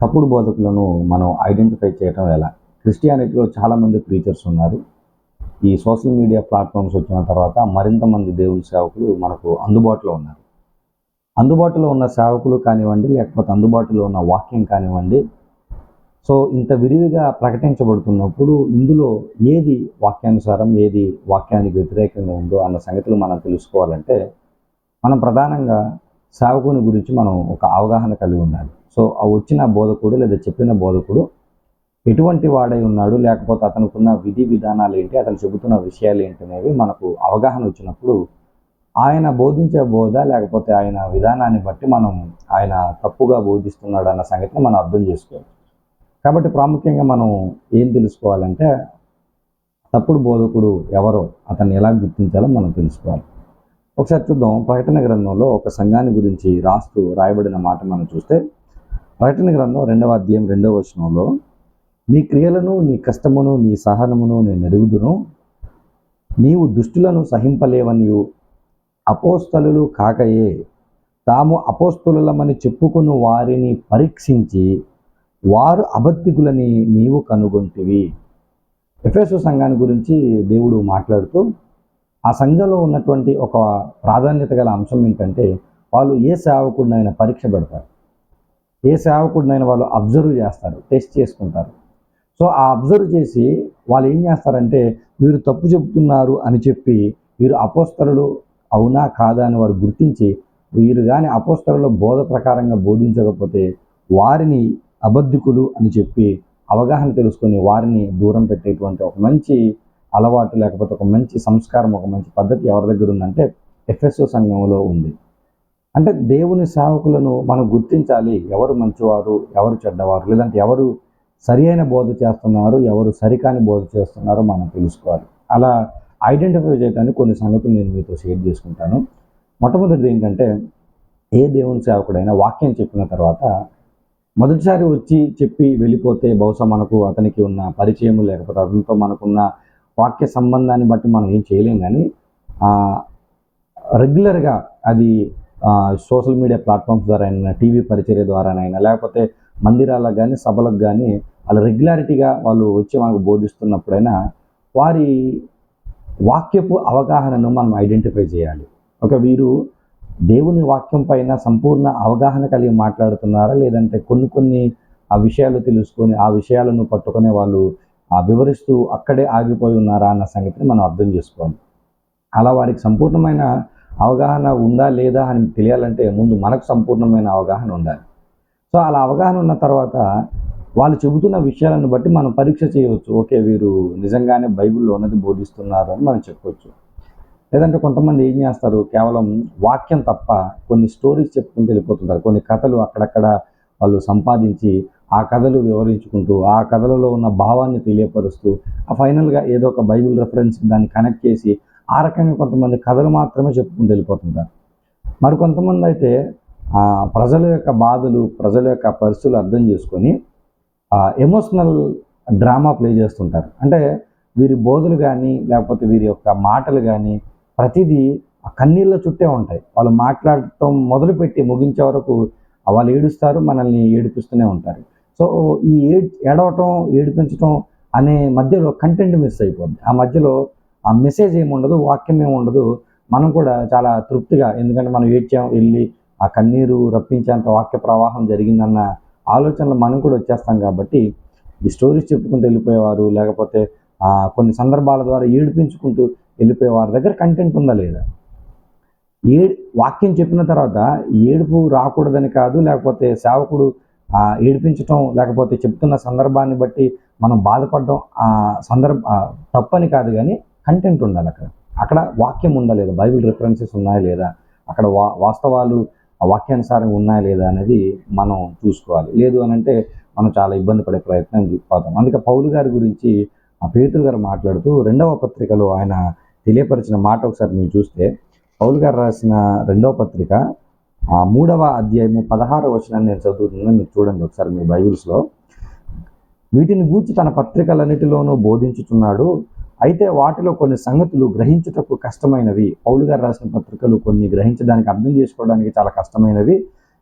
తప్పుడు బోధకులను మనం ఐడెంటిఫై చేయటం ఎలా? క్రిస్టియానిటీలో చాలామంది ప్రీచర్స్ ఉన్నారు. ఈ సోషల్ మీడియా ప్లాట్ఫామ్స్ వచ్చిన తర్వాత మరింత మంది దేవుని సేవకులు మనకు అందుబాటులో ఉన్నారు. అందుబాటులో ఉన్న సేవకులు కానివ్వండి లేకపోతే అందుబాటులో ఉన్న వాక్యం కానివ్వండి సో ఇంత విరివిగా ప్రకటించబడుతున్నప్పుడు ఇందులో ఏది వాక్యానుసారం ఏది వాక్యానికి వ్యతిరేకంగా ఉందో అన్న సంగతులు మనం తెలుసుకోవాలంటే మనం ప్రధానంగా సేవకుని గురించి మనం ఒక అవగాహన కలిగి ఉండాలి. సో ఆ వచ్చిన బోధకుడు లేదా చెప్పిన బోధకుడు ఎటువంటి వాడై ఉన్నాడు లేకపోతే అతనుకున్న విధి విధానాలు ఏంటి అతను చెబుతున్న విషయాలు ఏంటి అనేవి మనకు అవగాహన వచ్చినప్పుడు ఆయన బోధించే బోధ లేకపోతే ఆయన విధానాన్ని బట్టి మనం ఆయన తప్పుగా బోధిస్తున్నాడు అన్న సంగతిని మనం అర్థం చేసుకోవాలి కాబట్టి ప్రాముఖ్యంగా మనం ఏం తెలుసుకోవాలంటే తప్పుడు బోధకుడు ఎవరో అతన్ని ఎలా గుర్తించాలో మనం తెలుసుకోవాలి. ఒకసారి చూద్దాం. ప్రకటన గ్రంథంలో ఒక సంఘాన్ని గురించి రాస్తూ రాయబడిన మాట మనం చూస్తే ప్రకటన గ్రంథం రెండవ అధ్యాయం రెండవ వచనంలో నీ క్రియలను నీ కష్టమును నీ సహనమును నేను ఎరుగుదును. నీవు దుష్టులను సహింపలేవనియు. అపోస్తలు కాకయే. తాము అపోస్తులమని చెప్పుకుని వారిని పరీక్షించి వారు అబద్ధికులని నీవు కనుగొంటివి. ఎఫ్ఎస్ సంఘాన్ని గురించి దేవుడు మాట్లాడుతూ ఆ సంఘంలో ఉన్నటువంటి ఒక ప్రాధాన్యత గల అంశం ఏంటంటే వాళ్ళు ఏ సేవకుడినైనా పరీక్ష పెడతారు. ఏ సేవకుడినైనా వాళ్ళు అబ్జర్వ్ చేస్తారు టెస్ట్ చేసుకుంటారు. సో ఆ అబ్జర్వ్ చేసి వాళ్ళు ఏం చేస్తారంటే మీరు తప్పు చెబుతున్నారు అని చెప్పి వీరు అపోస్తరులు అవునా కాదా అని వారు గుర్తించి వీరు కానీ అపోస్తరుల బోధ ప్రకారంగా బోధించకపోతే వారిని అబద్ధికులు అని చెప్పి అవగాహన తెలుసుకొని వారిని దూరం పెట్టేటువంటి ఒక మంచి అలవాటు లేకపోతే ఒక మంచి సంస్కారం ఒక మంచి పద్ధతి ఎవరి దగ్గర ఉందంటే ఎఫ్ఎస్ఓ సంఘంలో ఉంది. అంటే దేవుని సేవకులను మనం గుర్తించాలి. ఎవరు మంచివారు ఎవరు చెడ్డవారు లేదంటే ఎవరు సరి అయిన బోధ చేస్తున్నారు ఎవరు సరికాని బోధ చేస్తున్నారో మనం తెలుసుకోవాలి. అలా ఐడెంటిఫై చేయడానికి కొన్ని సంగతులు నేను మీతో షేర్ చేసుకుంటాను. మొట్టమొదటిది ఏంటంటే ఏ దేవుని సేవకుడైనా వాక్యం చెప్పిన తర్వాత మొదటిసారి వచ్చి చెప్పి వెళ్ళిపోతే బహుశా మనకు అతనికి ఉన్న పరిచయం లేకపోతే అతనితో మనకున్న వాక్య సంబంధాన్ని బట్టి మనం ఏం చేయలేం కానీ రెగ్యులర్గా అది సోషల్ మీడియా ప్లాట్ఫామ్స్ ద్వారా అయినా టీవీ పరిచర్య ద్వారానైనా లేకపోతే మందిరాలకు కానీ సభలకు కానీ వాళ్ళు రెగ్యులారిటీగా వాళ్ళు వచ్చి మనకు బోధిస్తున్నప్పుడైనా వారి వాక్యపు అవగాహనను మనం ఐడెంటిఫై చేయాలి. ఒక వీరు దేవుని వాక్యం పైన సంపూర్ణ అవగాహన కలిగి మాట్లాడుతున్నారా? లేదంటే కొన్ని కొన్ని ఆ విషయాలు తెలుసుకొని ఆ విషయాలను పట్టుకునే వాళ్ళు వివరిస్తూ అక్కడే ఆగిపోయి ఉన్నారా అన్న సంగతిని మనం అర్థం చేసుకోవాలి. అలా వారికి సంపూర్ణమైన అవగాహన ఉందా లేదా అని తెలియాలంటే ముందు మనకు సంపూర్ణమైన అవగాహన ఉండాలి. సో అలా అవగాహన ఉన్న తర్వాత వాళ్ళు చెబుతున్న విషయాలను బట్టి మనం పరీక్ష చేయవచ్చు. ఓకే వీరు నిజంగానే బైబిల్లో ఉన్నది బోధిస్తున్నారు అని మనం చెప్పవచ్చు లేదంటే కొంతమంది ఏం చేస్తారు? కేవలం వాక్యం తప్ప కొన్ని స్టోరీస్ చెప్పుకుంటూ వెళ్ళిపోతుంటారు. కొన్ని కథలు అక్కడక్కడ వాళ్ళు సంపాదించి ఆ కథలు వివరించుకుంటూ ఆ కథలలో ఉన్న భావాన్ని తెలియపరుస్తూ ఆ ఫైనల్గా ఏదో ఒక బైబిల్ రెఫరెన్స్ దాన్ని కనెక్ట్ చేసి ఆ రకంగా కొంతమంది కథలు మాత్రమే చెప్పుకుంటూ వెళ్ళిపోతుంటారు. మరి కొంతమంది అయితే ప్రజల యొక్క బాధలు ప్రజల యొక్క పరిస్థితులు అర్థం చేసుకొని ఎమోషనల్ డ్రామా ప్లే చేస్తుంటారు. అంటే వీరి బోధలు కానీ లేకపోతే వీరి యొక్క మాటలు కానీ ప్రతిదీ కన్నీళ్ళ చుట్టే ఉంటాయి. వాళ్ళు మాట్లాడటం మొదలుపెట్టి ముగించే వరకు వాళ్ళు ఏడుస్తారు మనల్ని ఏడిపిస్తూనే ఉంటారు. సో ఈ ఏడవటం ఏడిపించటం అనే మధ్యలో కంటెంట్ మిస్ అయిపోద్ది. ఆ మధ్యలో ఆ మెసేజ్ ఏముండదు వాక్యం ఏముండదు మనం కూడా చాలా తృప్తిగా ఎందుకంటే మనం ఏడ్చాం వెళ్ళి ఆ కన్నీరు రప్పించేంత వాక్య ప్రవాహం జరిగిందన్న ఆలోచనలు మనం కూడా వచ్చేస్తాం కాబట్టి ఈ స్టోరీస్ చెప్పుకుంటూ వెళ్ళిపోయేవారు లేకపోతే కొన్ని సందర్భాల ద్వారా ఏడిపించుకుంటూ వెళ్ళిపోయేవారి దగ్గర కంటెంట్ ఉందా లేదా? ఏ వాక్యం చెప్పిన తర్వాత ఏడుపు రాకూడదని కాదు లేకపోతే సేవకుడు ఏడిపించటం లేకపోతే చెప్తున్న సందర్భాన్ని బట్టి మనం బాధపడడం సందర్భ తప్పని కాదు కానీ కంటెంట్ ఉండాలి అక్కడ. అక్కడ వాక్యం ఉందా లేదా? బైబిల్ రిఫరెన్సెస్ ఉన్నాయా లేదా? అక్కడ వా వాస్తవాలు వాక్యానుసారం ఉన్నాయా లేదా అనేది మనం చూసుకోవాలి. లేదు అని అంటే మనం చాలా ఇబ్బంది పడే ప్రయత్నం పోతాం. అందుకే పౌలు గారి గురించి ఆ పేతులు గారు మాట్లాడుతూ రెండవ పత్రికలో ఆయన తెలియపరిచిన మాట ఒకసారి మీరు చూస్తే పౌలు గారు రాసిన రెండవ పత్రిక ఆ మూడవ అధ్యాయము పదహారవ వచనాన్ని నేను చదువుతున్నాను మీరు చూడండి ఒకసారి మీ బైబిల్స్లో. వీటిని గూర్చి తన పత్రికలన్నిటిలోనూ బోధించుతున్నాడు అయితే వాటిలో కొన్ని సంగతులు గ్రహించుటకు కష్టమైనవి. పౌలు గారు రాసిన పత్రికలు కొన్ని గ్రహించడానికి అర్థం చేసుకోవడానికి చాలా కష్టమైనవి.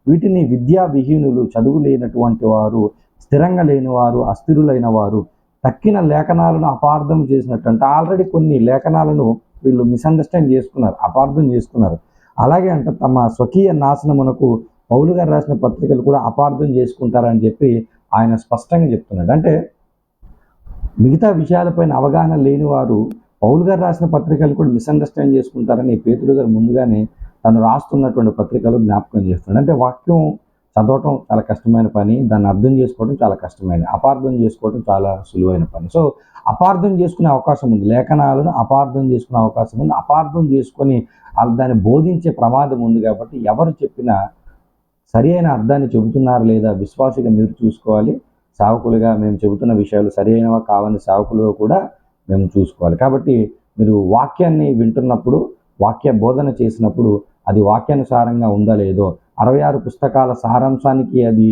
వీటిని విద్యా విహీనులు చదువు లేనటువంటి వారు స్థిరంగా లేని వారు అస్థిరులైన వారు తక్కిన లేఖనాలను అపార్థం చేసినట్టు అంటే ఆల్రెడీ కొన్ని లేఖనాలను వీళ్ళు మిస్అండర్స్టాండ్ చేసుకున్నారు అపార్థం చేసుకున్నారు. అలాగే అంట తమ స్వకీయ నాశనమునకు పౌలు గారు రాసిన పత్రికలు కూడా అపార్థం చేసుకుంటారని చెప్పి ఆయన స్పష్టంగా చెప్తున్నాడు. అంటే మిగతా విషయాలపైన అవగాహన లేని వారు పౌలు గారు రాసిన పత్రికలు కూడా మిస్అండర్స్టాండ్ చేసుకుంటారని పేతులు గారు ముందుగానే తను రాస్తున్నటువంటి పత్రికలు జ్ఞాపకం చేస్తున్నాడు. అంటే వాక్యం చదవటం చాలా కష్టమైన పని దాన్ని అర్థం చేసుకోవడం చాలా కష్టమైన అపార్థం చేసుకోవడం చాలా సులువైన పని. సో అపార్థం చేసుకునే అవకాశం ఉంది. లేఖనాలను అపార్థం చేసుకునే అవకాశం ఉంది. అపార్థం చేసుకొని వాళ్ళు దాన్ని బోధించే ప్రమాదం ఉంది కాబట్టి ఎవరు చెప్పినా సరి అయిన అర్థాన్ని చెబుతున్నారు లేదా విశ్వాసిగా మీరు చూసుకోవాలి. సేవకులుగా మేము చెబుతున్న విషయాలు సరి అయినవా కావని సేవకులుగా కూడా మేము చూసుకోవాలి. కాబట్టి మీరు వాక్యాన్ని వింటున్నప్పుడు వాక్య బోధన చేసినప్పుడు అది వాక్యానుసారంగా ఉందా లేదో. అరవై ఆరు పుస్తకాల సారాంశానికి అది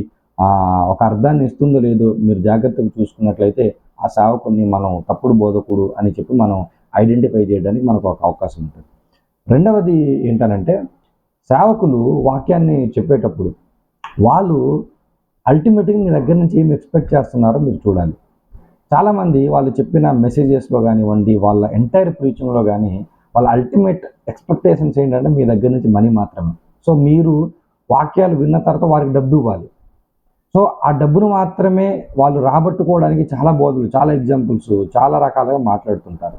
ఒక అర్థాన్ని ఇస్తుందో లేదో మీరు జాగ్రత్తగా చూసుకున్నట్లయితే ఆ సేవకుని మనం తప్పుడు బోధకుడు అని చెప్పి మనం ఐడెంటిఫై చేయడానికి మనకు ఒక అవకాశం ఉంటుంది. రెండవది ఏంటనంటే సేవకులు వాక్యాన్ని చెప్పేటప్పుడు వాళ్ళు అల్టిమేట్గా మీ దగ్గర నుంచి ఏం ఎక్స్పెక్ట్ చేస్తున్నారో మీరు చూడాలి. చాలామంది వాళ్ళు చెప్పిన మెసేజెస్లో కానివ్వండి వాళ్ళ ఎంటైర్ ప్రీచింగ్లో కానీ వాళ్ళ అల్టిమేట్ ఎక్స్పెక్టేషన్స్ ఏంటంటే మీ దగ్గర నుంచి మనీ మాత్రమే. సో మీరు వాక్యాలు విన్న తర్వాత వారికి డబ్బు ఇవ్వాలి. సో ఆ డబ్బును మాత్రమే వాళ్ళు రాబట్టుకోవడానికి చాలా బోధులు చాలా ఎగ్జాంపుల్స్ చాలా రకాలుగా మాట్లాడుతుంటారు.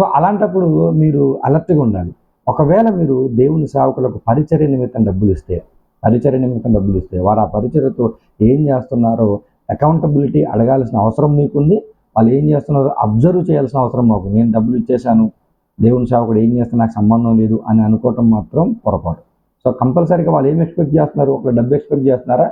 సో అలాంటప్పుడు మీరు అలర్ట్గా ఉండాలి. ఒకవేళ మీరు దేవుని సేవకులకు పరిచర్య నిమిత్తం డబ్బులు ఇస్తే పరిచర్య నిమిత్తం డబ్బులు ఇస్తే వారు ఆ పరిచర్యతో ఏం చేస్తున్నారో అకౌంటబిలిటీ అడగాల్సిన అవసరం మీకుంది. వాళ్ళు ఏం చేస్తున్నారో అబ్జర్వ్ చేయాల్సిన అవసరం మాకు. నేను డబ్బులు ఇచ్చేసాను దేవుని సేవకుడు ఏం చేస్తే నాకు సంబంధం లేదు అని అనుకోవటం మాత్రం పొరపాటు. సో కంపల్సరీగా వాళ్ళు ఏం ఎక్స్పెక్ట్ చేస్తున్నారు? ఒక డబ్బు ఎక్స్పెక్ట్ చేస్తున్నారా?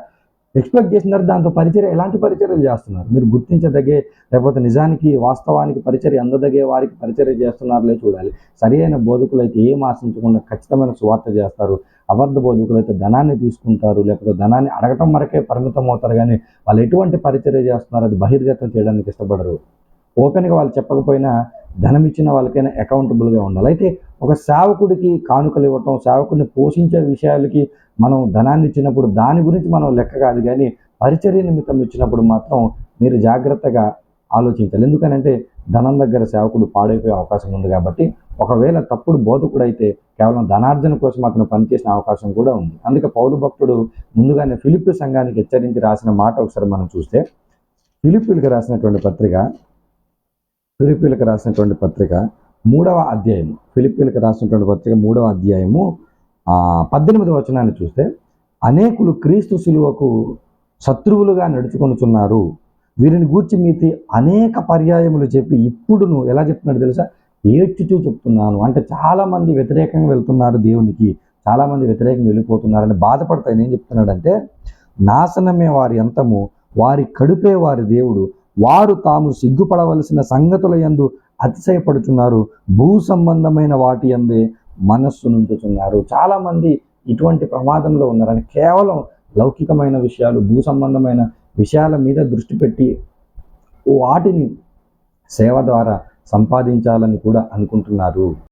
ఎక్స్పెక్ట్ చేస్తున్నారు దాంతో పరిచయం ఎలాంటి పరిచర్యలు చేస్తున్నారు? మీరు గుర్తించదగే లేకపోతే నిజానికి వాస్తవానికి పరిచర్య అందదగే వారికి పరిచర్య చేస్తున్నారులే చూడాలి. సరి అయిన బోధకులు అయితే ఏం ఆశించకుండా ఖచ్చితమైన సువార్త చేస్తారు. అబద్ధ బోధకులు అయితే ధనాన్ని తీసుకుంటారు లేకపోతే ధనాన్ని అడగటం వరకే పరిమితం అవుతారు కానీ వాళ్ళు ఎటువంటి పరిచర్య చేస్తున్నారు? అది బహిర్గతం చేయడానికి ఇష్టపడరు. ఓపెన్గా వాళ్ళు చెప్పకపోయినా ధనం ఇచ్చిన వాళ్ళకైనా అకౌంటబుల్గా ఉండాలి. అయితే ఒక సేవకుడికి కానుకలు ఇవ్వటం సేవకుడిని పోషించే విషయాలకి మనం ధనాన్ని ఇచ్చినప్పుడు దాని గురించి మనం లెక్క కాదు కానీ పరిచర్య నిమిత్తం ఇచ్చినప్పుడు మాత్రం మీరు జాగ్రత్తగా ఆలోచించాలి. ఎందుకనంటే ధనం దగ్గర సేవకుడు పాడైపోయే అవకాశం ఉంది కాబట్టి ఒకవేళ తప్పుడు బోధకుడు అయితే కేవలం ధనార్జన కోసం అతను పనిచేసిన అవకాశం కూడా ఉంది. అందుకే పౌరు భక్తుడు ముందుగానే ఫిలిప్ సంఘానికి హెచ్చరించి రాసిన మాట ఒకసారి మనం చూస్తే ఫిలిప్పులకు రాసినటువంటి పత్రిక ఫిలిపీలకు రాసినటువంటి పత్రిక మూడవ అధ్యాయము. ఫిలిపీలకు రాసినటువంటి పత్రిక మూడవ అధ్యాయము పద్దెనిమిది వచనాన్ని చూస్తే అనేకులు క్రీస్తు శిలువకు శత్రువులుగా నడుచుకొనుచున్నారు. వీరిని గూర్చి మీతి అనేక పర్యాయములు చెప్పి ఇప్పుడును ఎలా చెప్తున్నాడు తెలుసా? ఏడ్చుతూ చెప్తున్నాను. అంటే చాలామంది వ్యతిరేకంగా వెళ్తున్నారు దేవునికి. చాలామంది వ్యతిరేకంగా వెళ్ళిపోతున్నారని బాధపడతాయి ఏం చెప్తున్నాడంటే నాశనమే వారి అంతము. వారి కడుపే వారి దేవుడు. వారు తాము సిగ్గుపడవలసిన సంగతుల యందు అతిశయపడుతున్నారు భూ సంబంధమైన వాటి అందే మనస్సు నుంచుతున్నారు చాలామంది ఇటువంటి ప్రమాదంలో ఉన్నారని కేవలం లౌకికమైన విషయాలు భూ సంబంధమైన విషయాల మీద దృష్టి పెట్టి వాటిని సేవ ద్వారా సంపాదించాలని కూడా అనుకుంటున్నారు.